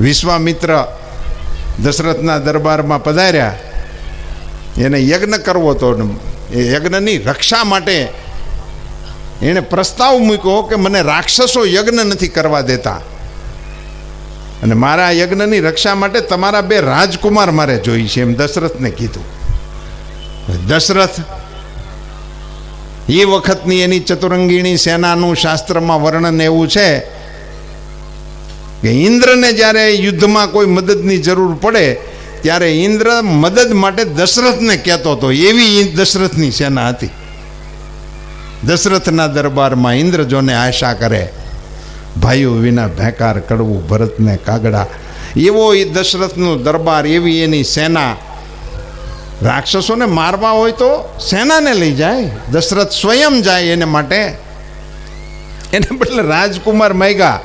વિશ્વામિત્ર દશરથના દરબારમાં પધાર્યા. એને યજ્ઞ કરવો હતો એ યજ્ઞની રક્ષા માટે એણે પ્રસ્તાવ મૂક્યો કે મને રાક્ષસો યજ્ઞ નથી કરવા દેતા. અને મારા યજ્ઞની રક્ષા માટે તમારા બે રાજકુમાર મારે જોઈ છે એમ દશરથને કીધું. દશરથ એ વખતની એની ચતુરંગીણી સેનાનું શાસ્ત્રમાં વર્ણન એવું છે કે ઇન્દ્રને જ્યારે યુદ્ધમાં કોઈ મદદની જરૂર પડે, ત્યારે ઇન્દ્ર મદદ માટે દશરથને કહેતો હતો. એવી દશરથની સેના હતી. દશરથના દરબારમાં ઇન્દ્ર જોને આશા કરે, ભાઈઓ, વિના ભેકાર કડવું ભરતને કાગડા. એવો એ દશરથનો દરબાર, એવી એની સેના. રાક્ષસોને મારવા હોય તો સેનાને લઈ જાય. દશરથ સ્વયં જાય એને માટે. એને બદલે રાજકુમાર માગ્યા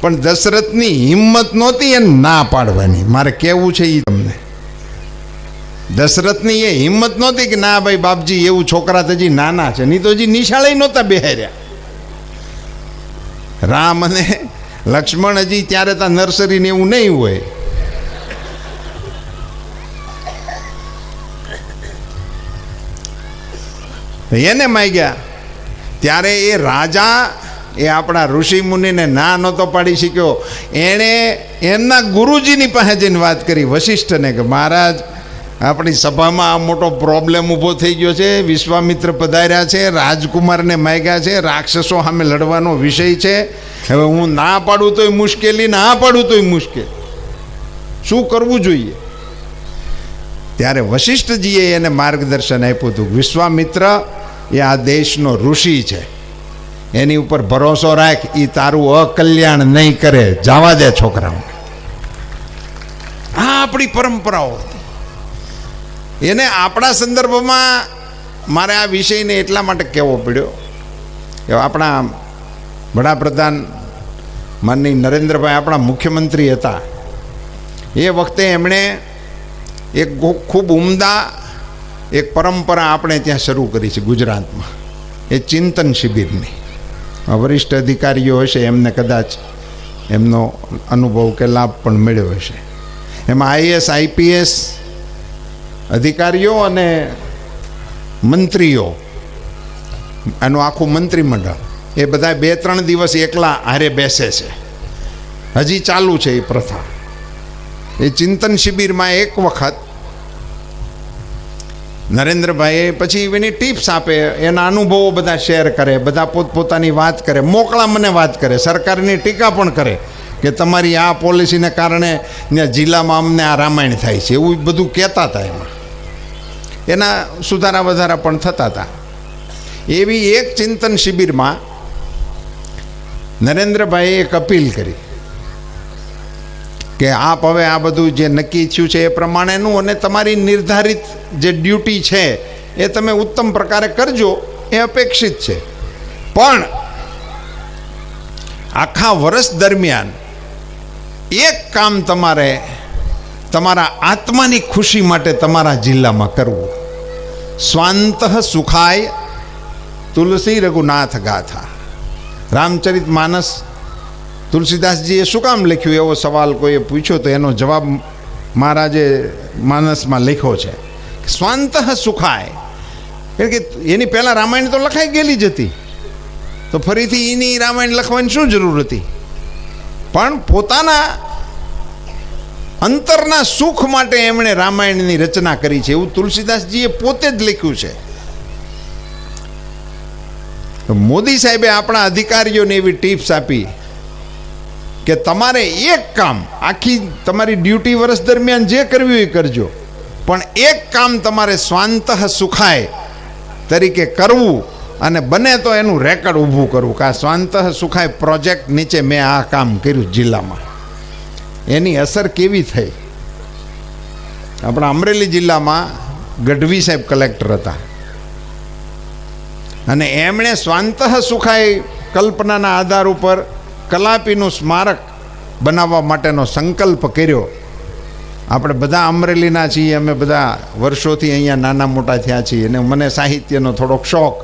પણ દશરથની હિંમત નહોતી એને ના પાડવાની. મારે કહેવું છે એ તમને? દશરથની એ હિંમત નહોતી કે ના ભાઈ બાપજી, એવું છોકરા તો હજી નાના છે. નહીં તો હજી નિશાળે નહોતા બેહાર્યા. રામ અને લક્ષ્મણ હજી ત્યારે તો નર્સરીને એવું નહીં હોય. એને માગ્યા. ત્યારે એ રાજા એ આપણા ઋષિ મુનિને ના નહોતો પાડી શક્યો. એણે એમના ગુરુજીની પાસે જઈને વાત કરી, વશિષ્ઠને કે મહારાજ, આપણી સભામાં આ મોટો પ્રોબ્લેમ ઊભો થઈ ગયો છે. વિશ્વામિત્ર પધાર્યા છે, રાજકુમારને માગ્યા છે, રાક્ષસો સામે લડવાનો વિષય છે. હવે હું ના પાડું તોય મુશ્કેલી, ના પાડું તોય મુશ્કેલ. શું કરવું જોઈએ? ત્યારે વશિષ્ઠજીએ એને માર્ગદર્શન આપ્યું હતું, વિશ્વામિત્ર, એ આ દેશનો ઋષિ છે. એની ઉપર ભરોસો રાખ એ તારું અકલ્યાણ નહીં કરે. જવા દે છોકરાઓને. આ આપણી પરંપરાઓ હતી. એને આપણા સંદર્ભમાં મારે આ વિષયને એટલા માટે કહેવો પડ્યો કે આપણા વડાપ્રધાન માનની નરેન્દ્રભાઈ આપણા મુખ્યમંત્રી હતા. એ વખતે એમણે એક ખૂબ ઉમદા એક પરંપરા આપણે ત્યાં શરૂ કરી છે ગુજરાતમાં. એ ચિંતન શિબિરની. વરિષ્ઠ અધિકારીઓ હશે, એમને કદાચ એમનો અનુભવ કે લાભ પણ મેળવ્યો હશે. એમાં આઈએસ, આઈપીએસ અધિકારીઓ અને મંત્રીઓ, આનું આખું મંત્રીમંડળ, એ બધા બે ત્રણ દિવસ એકલા હારે બેસે છે. હજી ચાલુ છે એ પ્રથા. એ ચિંતન શિબિરમાં એક વખત નરેન્દ્રભાઈએ પછી એની ટિપ્સ આપે, એના અનુભવો બધા શેર કરે, બધા પોતપોતાની વાત કરે, મોકળા મને વાત કરે, સરકારની ટીકા પણ કરે કે તમારી આ પોલિસીને કારણે ત્યાં જિલ્લામાં અમને આ રામાયણ થાય છે, એવું બધું કહેતા હતા એમાં. એના સુધારા વધારા પણ થતા હતા. એવી એક ચિંતન શિબિરમાં નરેન્દ્રભાઈએ એક અપીલ કરી. કે આપ હવે આ બધું જે નક્કી થયું છે એ પ્રમાણેનું અને તમારી નિર્ધારિત જે ડ્યુટી છે એ તમે ઉત્તમ પ્રકારે કરજો એ અપેક્ષિત છે. પણ આખા વર્ષ દરમિયાન એક કામ તમારે તમારા આત્માની ખુશી માટે તમારા જિલ્લામાં કરવું. સ્વાંત સુખાય તુલસી રઘુનાથ ગાથા. રામચરિત માનસ તુલસીદાસજીએ શું કામ લખ્યું એવો સવાલ કોઈએ પૂછ્યો તો એનો જવાબ મહારાજે માનસમાં લખ્યો છે. સ્વાંત સુખાય. કારણ કે એની પહેલાં રામાયણ તો લખાઈ ગયેલી જ હતી. તો ફરીથી એની રામાયણ લખવાની શું જરૂર હતી? પણ પોતાના અંતરના સુખ માટે એમણે રામાયણની રચના કરી છે એવું તુલસીદાસજીએ પોતે જ લખ્યું છે. મોદી સાહેબે આપણા અધિકારીઓને એવી ટિપ્સ આપી. કે તમારે એક કામ, આખી તમારી ડ્યુટી વર્ષ દરમિયાન જે કરવી હોય કરજો. પણ એક કામ તમારે સ્વાંત સુખાય તરીકે કરવું અને બને તો એનું રેકર્ડ ઊભું કરવું કે આ સ્વાંત સુખાય પ્રોજેક્ટ નીચે મેં આ કામ કર્યું જિલ્લામાં. એની અસર કેવી થઈ? આપણા અમરેલી જિલ્લામાં ગઢવી સાહેબ કલેક્ટર હતા. અને એમણે સ્વાંત સુખાય કલ્પનાના આધાર ઉપર કલાપીનું સ્મારક બનાવવા માટેનો સંકલ્પ કર્યો. આપણે બધા અમરેલીના છીએ, અમે બધા વર્ષોથી અહીંયા નાના મોટા થયા છીએ અને મને સાહિત્યનો થોડોક શોખ.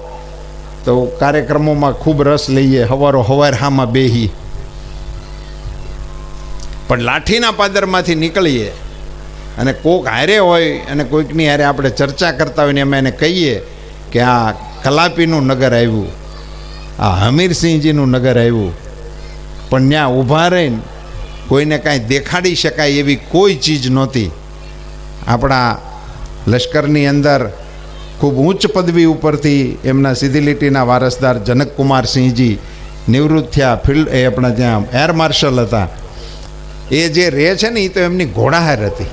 તો કાર્યક્રમોમાં ખૂબ રસ લઈએ, હવારો હવાર હામાં બેહી. પણ લાઠીના પાદરમાંથી નીકળીએ અને કોક હારે હોય અને કોઈકની હારે આપણે ચર્ચા કરતા હોય ને અમે એને કહીએ કે આ કલાપીનું નગર આવ્યું, આ હમીરસિંહજીનું નગર આવ્યું. પણ ત્યાં ઊભા રહીને કોઈને કાંઈ દેખાડી શકાય એવી કોઈ ચીજ નહોતી. આપણા લશ્કરની અંદર ખૂબ ઉચ્ચ પદવી ઉપરથી એમના સીધી લીટીના વારસદાર જનકકુમારસિંહજી નિવૃત્ત થયા ફિલ્ડ, એ આપણા ત્યાં એર માર્શલ હતા. એ જે રહે છે ને એ તો એમની ઘોડાહાર હતી.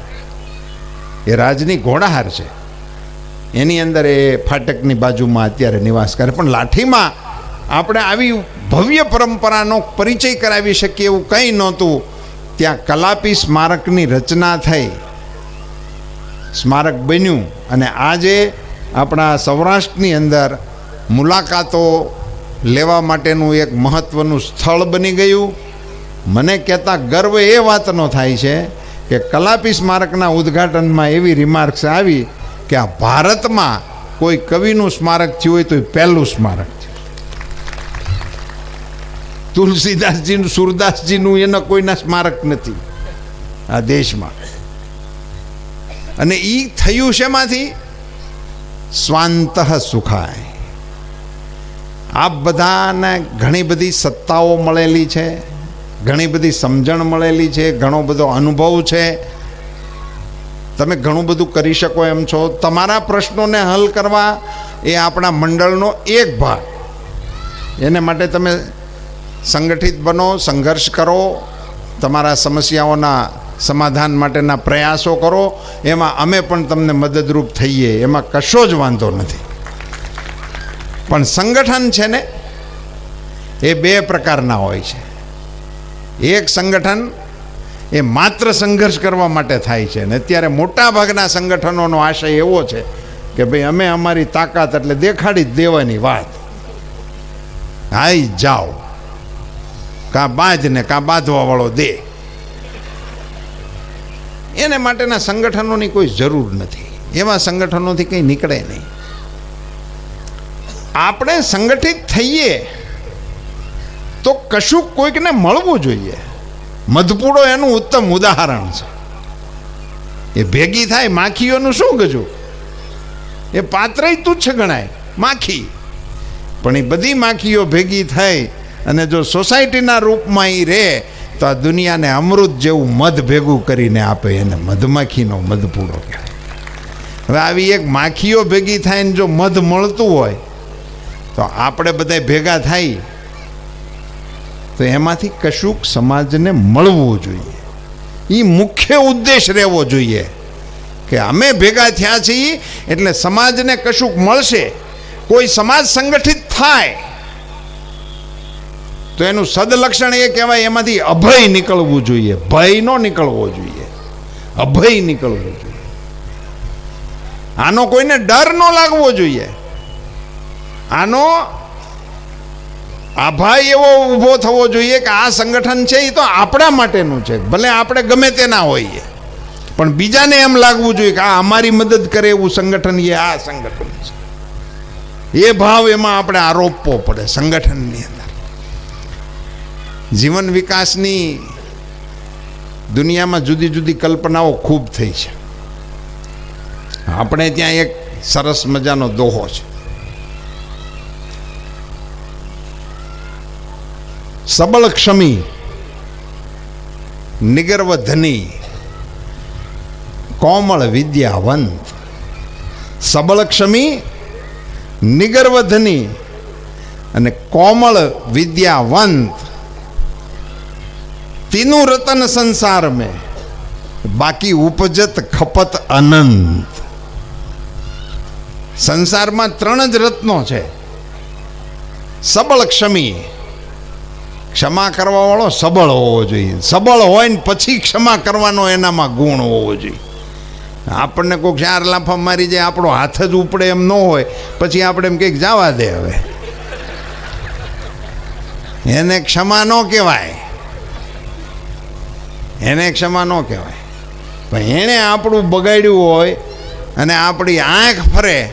એ રાજની ઘોડાહાર છે. એની અંદર એ ફાટકની બાજુમાં અત્યારે નિવાસ કરે. પણ લાઠીમાં આપણે આવી ભવ્ય પરંપરાનો પરિચય કરાવી શકીએ એવું કંઈ નહોતું. ત્યાં કલાપી સ્મારકની રચના થઈ. સ્મારક બન્યું અને આજે આપણા સૌરાષ્ટ્રની અંદર મુલાકાતો લેવા માટેનું એક મહત્ત્વનું સ્થળ બની ગયું. મને કહેતા ગર્વ એ વાતનો થાય છે કે કલાપી સ્મારકના ઉદ્ઘાટનમાં એવી રિમાર્ક્સ આવી કે આ ભારતમાં કોઈ કવિનું સ્મારક થયું હોય તો એ પહેલું સ્મારક. તુલસીદાસજીનું, સુરદાસજીનું એના કોઈના સ્મારક નથી આ દેશમાં. અને એ થયું શેમાંથી? સ્વાંત સુખાય. આ બધાને ઘણી બધી સત્તાઓ મળેલી છે, ઘણી બધી સમજણ મળેલી છે, ઘણો બધો અનુભવ છે. તમે ઘણું બધું કરી શકો એમ છો. તમારા પ્રશ્નોને હલ કરવા એ આપણા મંડળનો એક ભાગ. એને માટે તમે સંગઠિત બનો, સંઘર્ષ કરો, તમારા સમસ્યાઓના સમાધાન માટેના પ્રયાસો કરો, એમાં અમે પણ તમને મદદરૂપ થઈએ, એમાં કશો જ વાંધો નથી. પણ સંગઠન છે ને, એ બે પ્રકારના હોય છે. એક સંગઠન એ માત્ર સંઘર્ષ કરવા માટે થાય છે ને, અત્યારે મોટાભાગના સંગઠનોનો આશય એવો છે કે ભાઈ અમે અમારી તાકાત એટલે દેખાડી જ દેવાની વાત. હાઈ જાઓ. કાં બાંધ ને કાં બાંધવા વાળો દે. એને માટેના સંગઠનોની કોઈ જરૂર નથી. એવા સંગઠનોથી કંઈ નીકળે નહીં. આપણે સંગઠિત થઈએ તો કશું કોઈકને મળવું જોઈએ. મધપૂડો એનું ઉત્તમ ઉદાહરણ છે. એ ભેગી થાય માખીઓનું શું ગજું? એ પાત્રય તુચ્છ ગણાય, માખી. પણ એ બધી માખીઓ ભેગી થઈ અને જો સોસાયટીના રૂપમાં એ રહે, તો આ દુનિયાને અમૃત જેવું મધ ભેગું કરીને આપે એને. મધમાખીનો મધપૂડો કહેવાય. હવે આવી એક માખીઓ ભેગી થઈને જો મધ મળતું હોય, તો આપણે બધા ભેગા થાય. તો એમાંથી કશુંક સમાજને મળવું જોઈએ. એ મુખ્ય ઉદ્દેશ રહેવો જોઈએ કે અમે ભેગા થયા છીએ, એટલે સમાજને કશુંક મળશે. કોઈ સમાજ સંગઠિત થાય તો એનું સદલક્ષણ એ કહેવાય, એમાંથી અભય નીકળવું જોઈએ. ભય નો નીકળવો જોઈએ. અભય નીકળવું જોઈએ. આનો કોઈને ડર ન લાગવો જોઈએ. આનો આભાય એવો ઊભો થવો જોઈએ કે આ સંગઠન છે એ તો આપણા માટેનું છે. ભલે આપણે ગમે તેના હોઈએ. પણ બીજાને એમ લાગવું જોઈએ કે આ અમારી મદદ કરે એવું સંગઠન એ આ સંગઠન છે. એ ભાવ એમાં આપણે આરોપવો પડે સંગઠનની અંદર. જીવન વિકાસની દુનિયામાં જુદી જુદી કલ્પનાઓ ખૂબ થઈ છે. આપણે ત્યાં એક સરસ મજાનો દોહો છે. સબળ ક્ષમી નિગર્વ ધની કોમળ વિદ્યાવંત. સબળ ક્ષમી નિગર્વ અને કોમળ વિદ્યાવંત તીનું રતન સંસાર મેં. બાકી ઉપજત ખપત અનંત. સંસારમાં ત્રણ જ રત્નો છે. સબળ ક્ષમી. ક્ષમા કરવાવાળો સબળ હોવો જોઈએ. સબળ હોય ને પછી ક્ષમા કરવાનો એનામાં ગુણ હોવો જોઈએ. આપણને કોઈક ચાર લાફા મારી જાય, આપણો હાથ જ ઉપડે એમ ન હોય, પછી આપણે એમ કંઈક જવા દે હવે. એને ક્ષમા ન કહેવાય. એને ક્ષમા ન કહેવાય. પણ એણે આપણું બગાડ્યું હોય અને આપણી આંખ ફરે,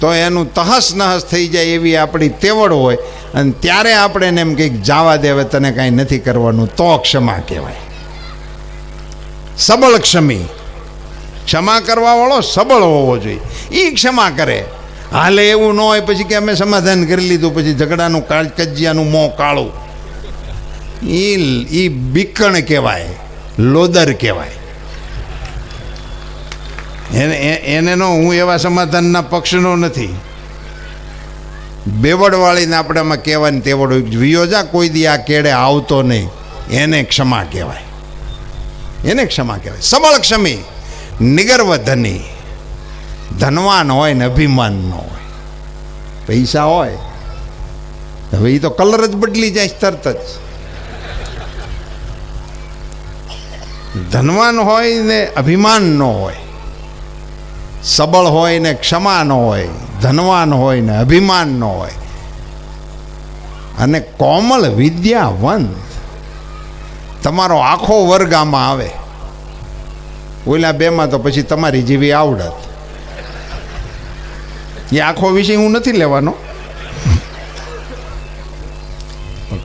તો એનું તહસ નહસ થઈ જાય એવી આપણી તેવડ હોય અને ત્યારે આપણે એને એમ કંઈક જવા દેવે તને કાંઈ નથી કરવાનું, તો ક્ષમા કહેવાય. સબળ ક્ષમી. ક્ષમા કરવાવાળો સબળ હોવો જોઈએ. એ ક્ષમા કરે. હાલે એવું ન હોય, પછી કે અમે સમાધાન કરી લીધું, પછી ઝઘડાનું કાળ, કજિયાનું મોં કાળું. એ એ બીકણ કહેવાય, લોદર કહેવાય. એને એને નો હું એવા સમાધાનના પક્ષનો નથી. બેવડવાળીને આપણે આમાં ને તેવડ. હોય વિયો કોઈ દી આ કેડે આવતો નહીં. એને ક્ષમા કહેવાય. એને ક્ષમા કહેવાય. સબળ ક્ષમી નિગર્વ ધની ધનવાન હોય ને અભિમાન ન હોય. પૈસા હોય. હવે એ તો કલર જ બદલી જાય, તરત જ. ધનવાન હોય ને અભિમાન ન હોય, સબળ હોય ને ક્ષમા ન હોય, ધનવાન હોય ને અભિમાન ન હોય. અને કોમળ વિદ્યાવંત તમારો આખો વર્ગ આમાં આવે. ઓલા બેમાં તો પછી તમારી જેવી આવડત. એ આખો વિષય હું નથી લેવાનો.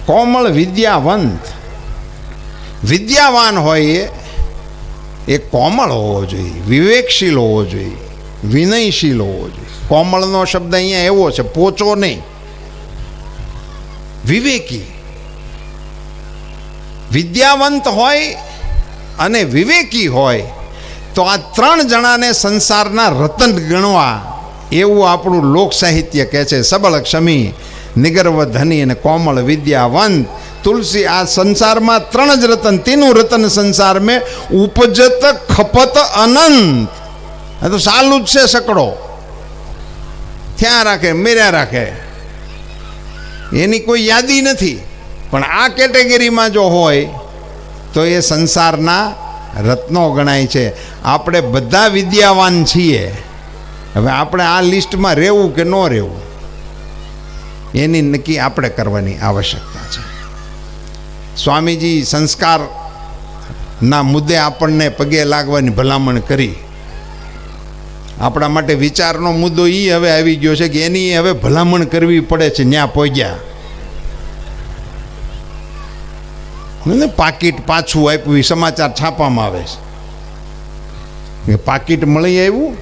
કોમળ વિદ્યાવંત વિદ્યાવાન હોય એ એ કોમળ હોવો જોઈએ, વિવેકશીલ હોવો જોઈએ, વિનયશીલ હોવો જોઈએ. કોમળનો શબ્દ અહીંયા એવો છે, પોચો નહીં. વિવેકી. વિદ્યાવંત હોય અને વિવેકી હોય, તો આ ત્રણ જણાને સંસારના રતન ગણવા એવું આપણું લોક સાહિત્ય કહે છે, સબળ, ક્ષમી, નિગર્વ, ધની અને કોમળ, વિદ્યાવંત. તુલસી, આ સંસારમાં ત્રણ જ રતન, તેનું રતન સંસાર મેં ઉપજત, ખપત, અનંત. તો સાલું જ છે સકડો ત્યાં રાખે, મેર્યા રાખે. એની કોઈ યાદી નથી. પણ આ કેટેગરીમાં જો હોય, તો એ સંસારના રત્નો ગણાય છે. આપણે બધા વિદ્યાવાન છીએ. હવે આપણે આ લિસ્ટમાં રહેવું કે ન રહેવું? એની નક્કી આપણે કરવાની આવશ્યકતા છે. સ્વામીજી સંસ્કારના મુદ્દે આપણને પગે લાગવાની ભલામણ કરી. આપણા માટે વિચારનો મુદ્દો એ હવે આવી ગયો છે કે એની હવે ભલામણ કરવી પડે છે ન્યા પહોંચ્યા. પાકીટ પાછું આપ્યું, સમાચાર છાપવામાં આવે છે. એ પાકીટ મળી આવ્યું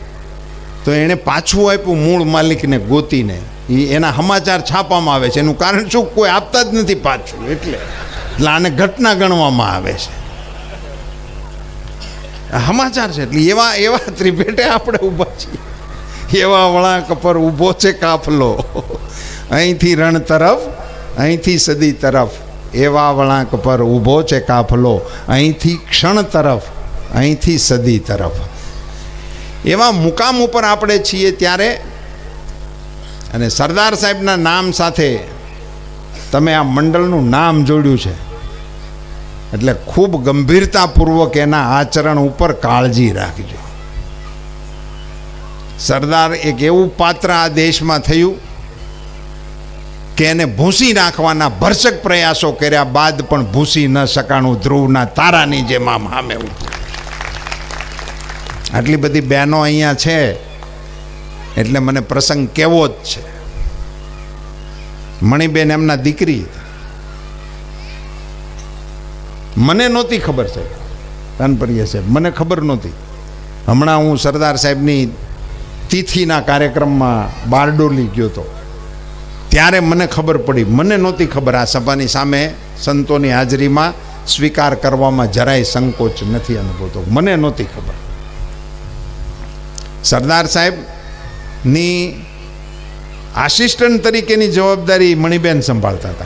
તો એણે પાછું આપ્યું મૂળ માલિકને ગોતીને. એ એના સમાચાર છાપવામાં આવે છે. એનું કારણ શું? કોઈ આપતા જ નથી પાછું, એટલે. એટલે આને ઘટના ગણવામાં આવે છે. સમાચાર છે એટલે એવા એવા ત્રિભેટે આપણે ઊભા છીએ. એવા વળાંક પર ઊભો છે કાફલો. અહીંથી રણ તરફ, અહીંથી સદી તરફ. એવા વળાંક પર ઊભો છે કાફલો. અહીંથી ક્ષણ તરફ, અહીંથી સદી તરફ. એવા મુકામ ઉપર આપણે છીએ ત્યારે, અને સરદાર સાહેબના નામ સાથે તમે આ મંડળનું નામ જોડ્યું છે. એટલે ખૂબ ગંભીરતાપૂર્વક એના આચરણ ઉપર કાળજી રાખજો. સરદાર એક એવું પાત્ર આ દેશમાં થયું કે એને ભૂંસી નાખવાના ભરસક પ્રયાસો કર્યા બાદ પણ ભૂંસી ન શકાણું ધ્રુવના તારાની જેમ આમ સામે આટલી બધી બહેનો અહીંયા છે, એટલે મને પ્રસંગ કેવો જ છે. મણિબેન એમના દીકરી મને નહોતી ખબર સાહેબ. કાનપરિયા સાહેબ, મને ખબર નહોતી. હમણાં હું સરદાર સાહેબની તિથિના કાર્યક્રમમાં બારડોલી ગયો હતો. ત્યારે મને ખબર પડી. મને નહોતી ખબર આ સભાની સામે સંતોની હાજરીમાં સ્વીકાર કરવામાં જરાય સંકોચ નથી અનુભવતો. મને નહોતી ખબર. સરદાર સાહેબની આસિસ્ટન્ટ તરીકેની જવાબદારી મણિબેન સંભાળતા હતા.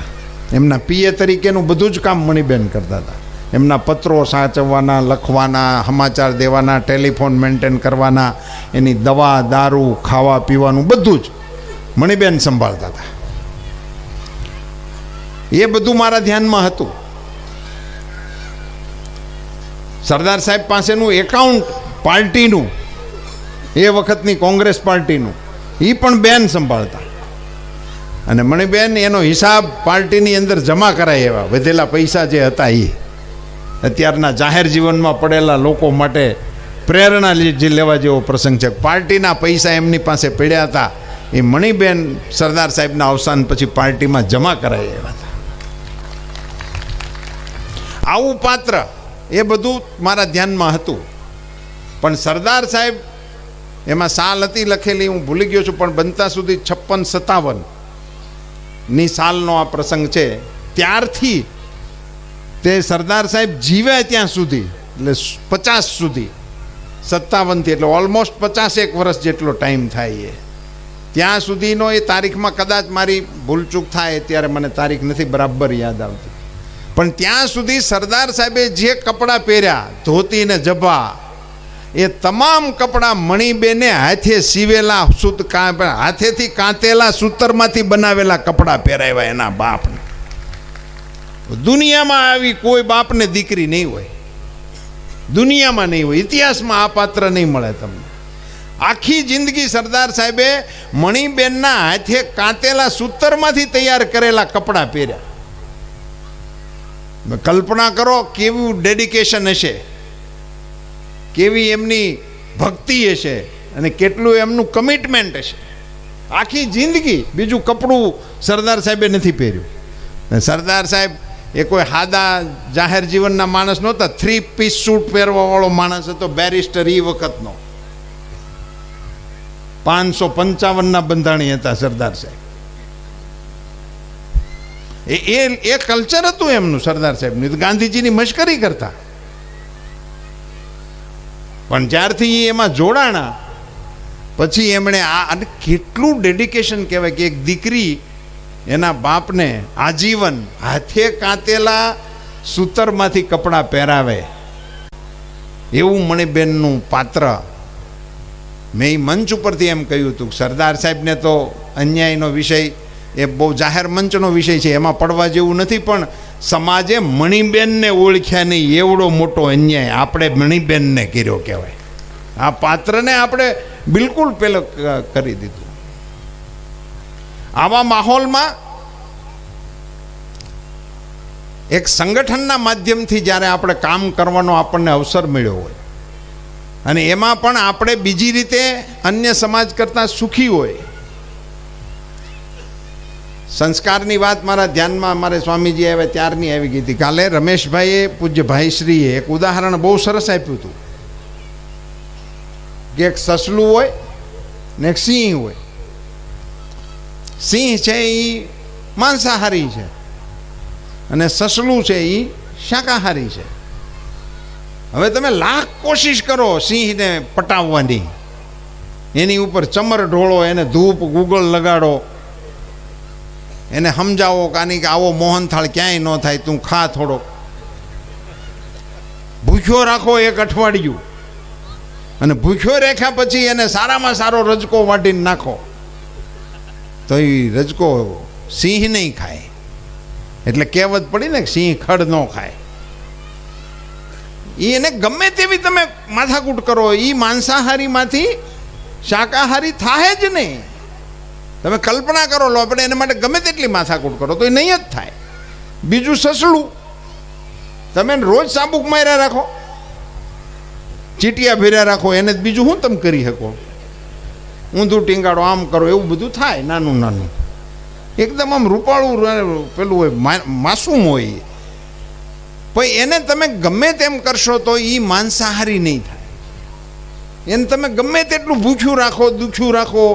એમના પીએ તરીકેનું બધું જ કામ મણિબેન કરતા હતા. એમના પત્રો સાચવવાના, લખવાના, સમાચાર દેવાના, ટેલિફોન મેન્ટેન કરવાના, એની દવા, દારૂ, ખાવા પીવાનું બધું જ મણિબેન સંભાળતા હતા. એ બધું મારા ધ્યાનમાં હતું. સરદાર સાહેબ પાસેનું એકાઉન્ટ પાર્ટીનું, એ વખતની કોંગ્રેસ પાર્ટીનું, એ પણ બેન સંભાળતા. અને મણિબેન એનો હિસાબ પાર્ટીની અંદર જમા કરાય એવા, વધેલા પૈસા જે હતા એ અત્યારના જાહેર જીવનમાં પડેલા લોકો માટે પ્રેરણા જે લેવા જેવો પ્રસંગ છે. પાર્ટીના પૈસા એમની પાસે પડ્યા હતા. એ મણિબેન સરદાર સાહેબના અવસાન પછી પાર્ટીમાં જમા કરાઈ એવા હતા. આવું પાત્ર એ બધું મારા ધ્યાનમાં હતું. પણ સરદાર સાહેબ એમાં સાલ હતી લખેલી, હું ભૂલી ગયો છું, પણ બનતા સુધી છપ્પન સત્તાવનની સાલનો આ પ્રસંગ છે. ત્યારથી તે સરદાર સાહેબ જીવ્યા ત્યાં સુધી, એટલે પચાસ સુધી. સત્તાવનથી, એટલે ઓલમોસ્ટ પચાસ એક વર્ષ જેટલો ટાઈમ થાય એ. ત્યાં સુધીનો એ તારીખમાં કદાચ મારી ભૂલચૂક થાય ત્યારે મને તારીખ નથી બરાબર યાદ આવતી. પણ ત્યાં સુધી સરદાર સાહેબે જે કપડાં પહેર્યા, ધોતી ને જભા એ તમામ કપડાં મણીબેને હાથે સીવેલા સૂત કા- હાથેથી કાંતેલા સૂતરમાંથી બનાવેલા કપડાં પહેરાવ્યા એના બાપને. દુનિયામાં આવી કોઈ બાપને દીકરી નહીં હોય. દુનિયામાં નહીં હોય. ઇતિહાસમાં આ પાત્ર નહીં મળે તમને. આખી જિંદગી સરદાર સાહેબે મણિબેનના હાથે કાંતેલા સૂતરમાંથી તૈયાર કરેલા કપડાં પહેર્યા. કલ્પના કરો કેવું ડેડિકેશન હશે. કેવી એમની ભક્તિ હશે અને કેટલું એમનું કમિટમેન્ટ હશે. આખી જિંદગી બીજું કપડું સરદાર સાહેબે નથી પહેર્યું. સરદાર સાહેબ એ કોઈ હાદા જાહેર જીવનના માણસ નહોતા. થ્રી પીસ સૂટ પહેરવાવાળો માણસ હતો બેરિસ્ટર એ વખતનો. પાંચસો પંચાવનના બંધાણી હતા સરદાર સાહેબ. એ એ કલ્ચર હતું એમનું સરદાર સાહેબનું ગાંધીજીની મશ્કરી કરતા. પણ જ્યારથી એમાં જોડાણા, પછી એમણે આ, અને કેટલું ડેડિકેશન કહેવાય કે એક દીકરી એના બાપને આજીવન હાથે કાંતેલા સૂતરમાંથી કપડાં પહેરાવે. એવું મણિબેનનું પાત્ર. મેં મંચ ઉપરથી એમ કહ્યું હતું સરદાર સાહેબને તો અન્યાયનો વિષય, એ બહુ જાહેર મંચનો વિષય છે, એમાં પડવા જેવું નથી, પણ સમાજે મણિબેનને ઓળખ્યા નહીં, એવડો મોટો અન્યાય આપણે મણિબેનને કર્યો કહેવાય. આ પાત્રને આપણે બિલકુલ પેલો કરી દીધું. આવા માહોલમાં એક સંગઠનના માધ્યમથી જ્યારે આપણે કામ કરવાનો આપણને અવસર મળ્યો હોય, અને એમાં પણ આપણે બીજી રીતે અન્ય સમાજ કરતાં સુખી હોય, સંસ્કારની વાત મારા ધ્યાનમાં મારે સ્વામીજી આવ્યા ત્યારની આવી ગઈ હતી. કાલે રમેશભાઈએ પૂજ્ય ભાઈશ્રીએ એક ઉદાહરણ બહુ સરસ આપ્યું હતું, કે એક સસલું હોય ને એક સિંહ હોય. સિંહ છે એ માંસાહારી છે. અને સસલું છે એ શાકાહારી છે. હવે તમે લાખ કોશિશ કરો સિંહને પટાવવાની. એની ઉપર ચમર ઢોળો, એને ધૂપ ગૂગલ લગાડો. એને સમજાવો કાની કે આવો મોહનથાળ ક્યાંય ન થાય, તું ખા થોડો. ભૂખ્યો રાખો એક અઠવાડિયું. અને ભૂખ્યો રેખ્યા પછી એને સારામાં સારો રજકો વાટીને નાખો. તો એ રજકો સિંહ નહીં ખાય. એટલે કહેવત પડી ને સિંહ ખડ ન ખાય. એ એને ગમે તેવી તમે માથાકૂટ કરો એ માંસાહારીમાંથી શાકાહારી થાય જ નહીં. તમે કલ્પના કરો લો, આપણે એના માટે ગમે તેટલી માથાકૂટ કરો, તો એ નહીં જ થાય. બીજું સસલું. તમે રોજ સાબુક માર્યા રાખો, ચીટિયા ભેર્યા રાખો, એને બીજું શું તમે કરી શકો? ઊંધું ટીંગાડો આમ કરો, એવું બધું થાય, નાનું નાનું. એકદમ આમ રૂપાળું પેલું હોય માસૂમ હોય. પછી એને તમે ગમે તેમ કરશો તો એ માંસાહારી નહીં થાય. એને તમે ગમે તેટલું ભૂખ્યું રાખો, દુખ્યું રાખો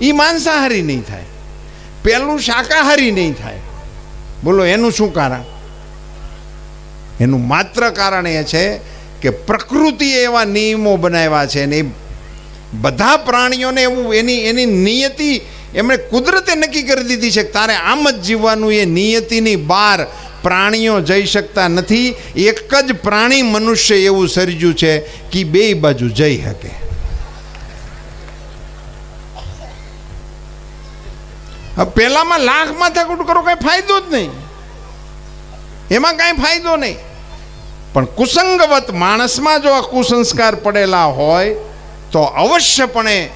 એ માંસાહારી નહીં થાય. પહેલું શાકાહારી નહીં થાય. બોલો, એનું શું કારણ? એનું માત્ર કારણ એ છે કે પ્રકૃતિએ એવા નિયમો બનાવ્યા છે ને એ બધા પ્રાણીઓને એવું એની એની નિયતિ એમણે કુદરતે નક્કી કરી દીધી છે કે તારે આમ જ જીવવાનું એ નિયતિની બહાર પ્રાણીઓ જઈ શકતા નથી. એક જ પ્રાણી મનુષ્ય એવું સર્જ્યું છે કે બે બાજુ જઈ શકે. પહેલામાં લાખ માથાકૂટ કરો કાંઈ ફાયદો જ નહીં. એમાં કાંઈ ફાયદો નહીં. પણ કુસંગવત માણસમાં જો આ કુસંસ્કાર પડેલા હોય તો અવશ્યપણે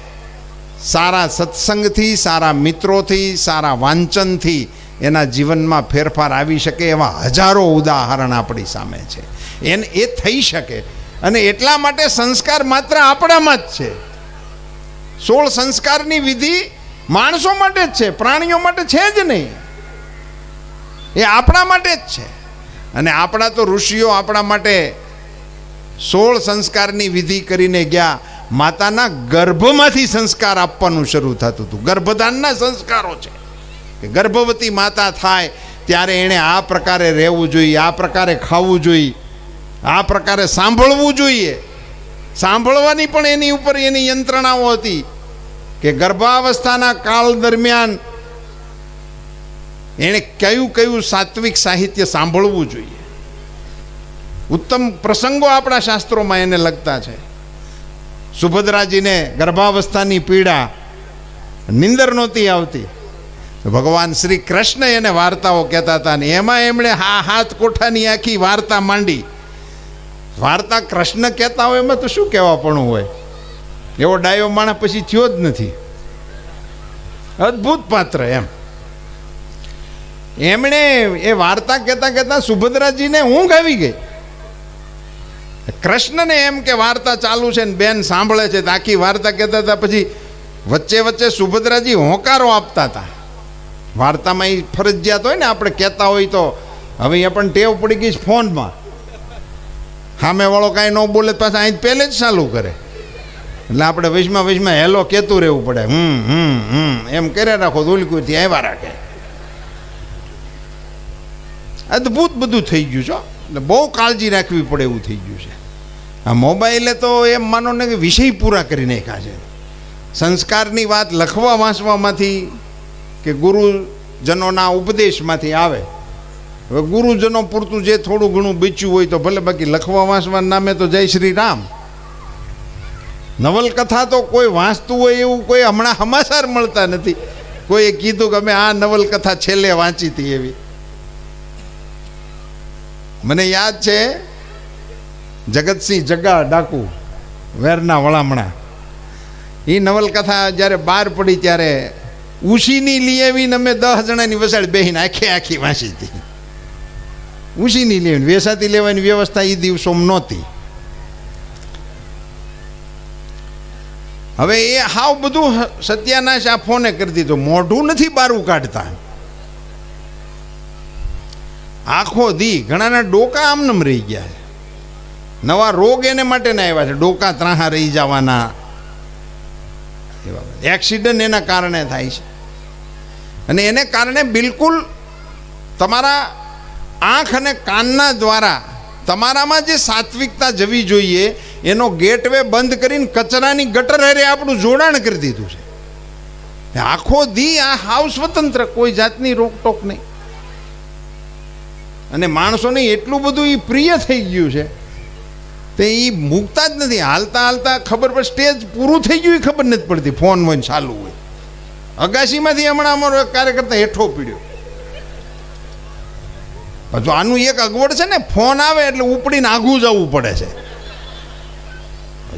સારા સત્સંગથી, સારા મિત્રોથી, સારા વાંચનથી એના જીવનમાં ફેરફાર આવી શકે એવા હજારો ઉદાહરણ આપણી સામે છે. એને, એ થઈ શકે. અને એટલા માટે સંસ્કાર માત્ર આપણામાં જ છે. સોળ સંસ્કારની વિધિ માણસો માટે જ છે, પ્રાણીઓ માટે છે જ નહીં. એ આપણા માટે જ છે. અને આપણા તો ઋષિઓ આપણા માટે સોળ સંસ્કારની વિધિ કરીને ગયા. માતાના ગર્ભમાંથી સંસ્કાર આપવાનું શરૂ થતું હતું. ગર્ભદાનના સંસ્કારો છે. કે ગર્ભવતી માતા થાય ત્યારે એણે આ પ્રકારે રહેવું જોઈએ, આ પ્રકારે ખાવું જોઈએ, આ પ્રકારે સાંભળવું જોઈએ. સાંભળવાની પણ એની ઉપર એની યંત્રણાઓ હતી કે ગર્ભાવસ્થાના કાળ દરમિયાન એણે કયું કયું સાત્વિક સાહિત્ય સાંભળવું જોઈએ. ઉત્તમ પ્રસંગો આપણા શાસ્ત્રોમાં એને લગતા છે. સુભદ્રાજીને ગર્ભાવસ્થાની પીડા નિંદર નહોતી આવતી. ભગવાન શ્રી કૃષ્ણ એને વાર્તાઓ કહેતા હતા ને એમાં એમણે હા હાથ કોઠાની આખી વાર્તા માંડી. વાર્તા કૃષ્ણ કહેતા હોય એમાં તો શું કહેવાપણું હોય? એવો ડાયો માણસ પછી થયો જ નથી. અદ્ભુત પાત્ર એમ. એમણે એ વાર્તા કહેતા કહેતા સુભદ્રાજીને ઊંઘ આવી ગઈ. કૃષ્ણને એમ કે વાર્તા ચાલુ છે ને બેન સાંભળે છે આખી વાર્તા કહેતા હતા. પછી વચ્ચે વચ્ચે સુભદ્રાજી હોંકારો આપતા હતા. વાર્તામાં એ ફરજિયાત હોય ને આપણે કહેતા હોય તો હવે અહીંયા પણ ટેવ પડી ગઈ છે ફોનમાં. સામેવાળો કાંઈ ન બોલે પાછા અહીં પહેલે જ ચાલુ કરે. એટલે આપણે વિશમાં વિશમાં હેલો કહેતું રહેવું પડે. હમ હમ હમ, એમ કર્યા રાખો ધૂલકુથી આવ્યા રાખે અદ્ભુત બધું થઈ ગયું છો એટલે બહુ કાળજી રાખવી પડે એવું થઈ ગયું છે. આ મોબાઈલે તો એમ માનો ને કે વિષય પૂરા કરી નાખ્યા છે. સંસ્કારની વાત લખવા વાંચવામાંથી કે ગુરુજનોના ઉપદેશમાંથી આવે. હવે ગુરુજનો પૂરતું જે થોડું ઘણું બીચ્યું હોય તો ભલે બાકી લખવા વાંચવાના નામે તો જય શ્રી રામ. નવલકથા તો કોઈ વાંચતું હોય એવું કોઈ હમણાં સમાચાર મળતા નથી. કોઈએ કીધું કે અમે આ નવલકથા છેલ્લે વાંચી હતી એવી. મને યાદ છે જગતસિંહ જગ્ગા ડાકુ, વેરના વળામણા. એ નવલકથા જ્યારે બહાર પડી ત્યારે ઉશીની લીએવીને અમે દસ જણાની વસાડ બેહીને આખે આખી વાંચી હતી. ઉશીની લેવાની વેસાતી લેવાની વ્યવસ્થા એ દિવસોમાં નહોતી. હવે એ હાવ બધું સત્યાનાશ આ ફોને કરી દીધો. મોઢું નથી બારું કાઢતા. આખો દી, ઘણાના ડોકા આમનમ રહી ગયા છે. નવા રોગ એને માટે ના આવ્યા છે, ડોકા ત્રાહા રહી જવાના. એવા એક્સિડન્ટ એના કારણે થાય છે. અને એને કારણે બિલકુલ તમારા આંખ અને કાનના દ્વારા તમારામાં જે સાત્વિકતા જવી જોઈએ, એનો ગેટવે બંધ કરીને કચરાની ગટર હારે આપણું જોડાણ કરી દીધું છે. આખો દી, આ હાવ સ્વતંત્ર કોઈ જાતની રોકટોક નહીં. અને માણસોને એટલું બધું એ પ્રિય થઈ ગયું છે, તે એ મૂકતા જ નથી. હાલતા હાલતા ખબર પડે, સ્ટેજ પૂરું થઈ ગયું એ ખબર નથી પડતી, ફોન વોન ચાલુ હોય. અગાશીમાંથી હમણાં અમારો કાર્યકર્તા હેઠો પીડ્યો. હજુ આનું એક અગવડ છે ને, ફોન આવે એટલે ઉપડીને આઘું જવું પડે છે.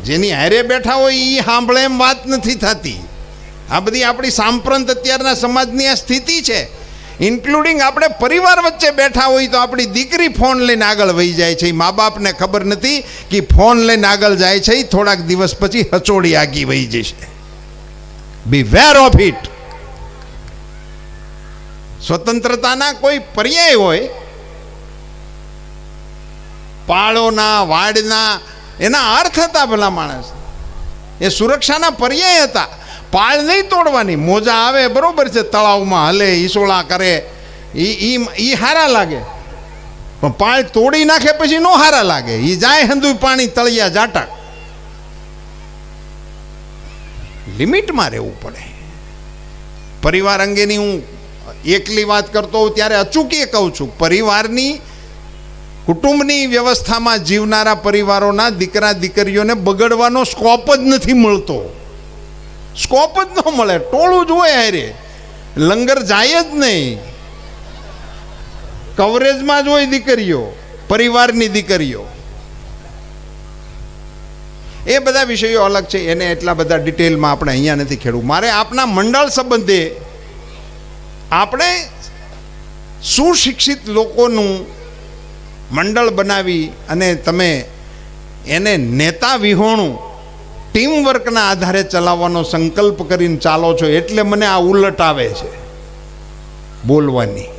જેની હારે બેઠા હોય એ સાંભળે એમ વાત નથી થતી. આ બધી આપણી સાંપ્રંત અત્યારના સમાજની આ સ્થિતિ છે. ઇન્ક્લુડિંગ આપણે પરિવાર વચ્ચે બેઠા હોય તો આપણી દીકરી ફોન લઈને આગળ વહી જાય છે. મા બાપને ખબર નથી કે ફોન લઈને આગળ જાય છે. થોડાક દિવસ પછી હચોડી આગી વહી જશે. બી વેર ઓફ ઇટ સ્વતંત્રતાના કોઈ પર્યાય હોય, પાળોના, વાડના, એના અર્થ હતા ભલા માણસ. એ સુરક્ષાના પર્યાય હતા. પાળ નહીં તોડવાની. મોજા આવે, બરોબર છે, તળાવમાં હલે, ઈસોળા કરે. એ એ હારા લાગે. પણ પાળ તોડી નાખે પછી નો હારા લાગે. એ જાય હંધુ પાણી તળિયા જાટા. લિમિટમાં રહેવું પડે. પરિવાર અંગેની હું એકલી વાત કરતો હોઉં ત્યારે અચૂકીએ કહું છું, પરિવારની, કુટુંબની વ્યવસ્થામાં જીવનારા પરિવારોના દીકરા દીકરીઓને બગડવાનો સ્કોપ જ નથી મળતો. સ્કોપ જ ન મળે, ટોળું જ હોય હારે. લંગર જાય જ નહીં. કવરેજમાં જ હોય દીકરીઓ, પરિવારની દીકરીઓ. એ બધા વિષયો અલગ છે, એને એટલા બધા ડિટેલમાં આપણે અહીંયા નથી ખેડવું. મારે આપના મંડળ સંબંધે આપણે સુશિક્ષિત લોકોનું મંડળ બનાવી અને તમે એને નેતા વિહોણું ટીમ વર્કના આધારે ચલાવવાનો સંકલ્પ કરીને ચાલો છો એટલે મને આ ઉલટ આવે છે. બોલવાની.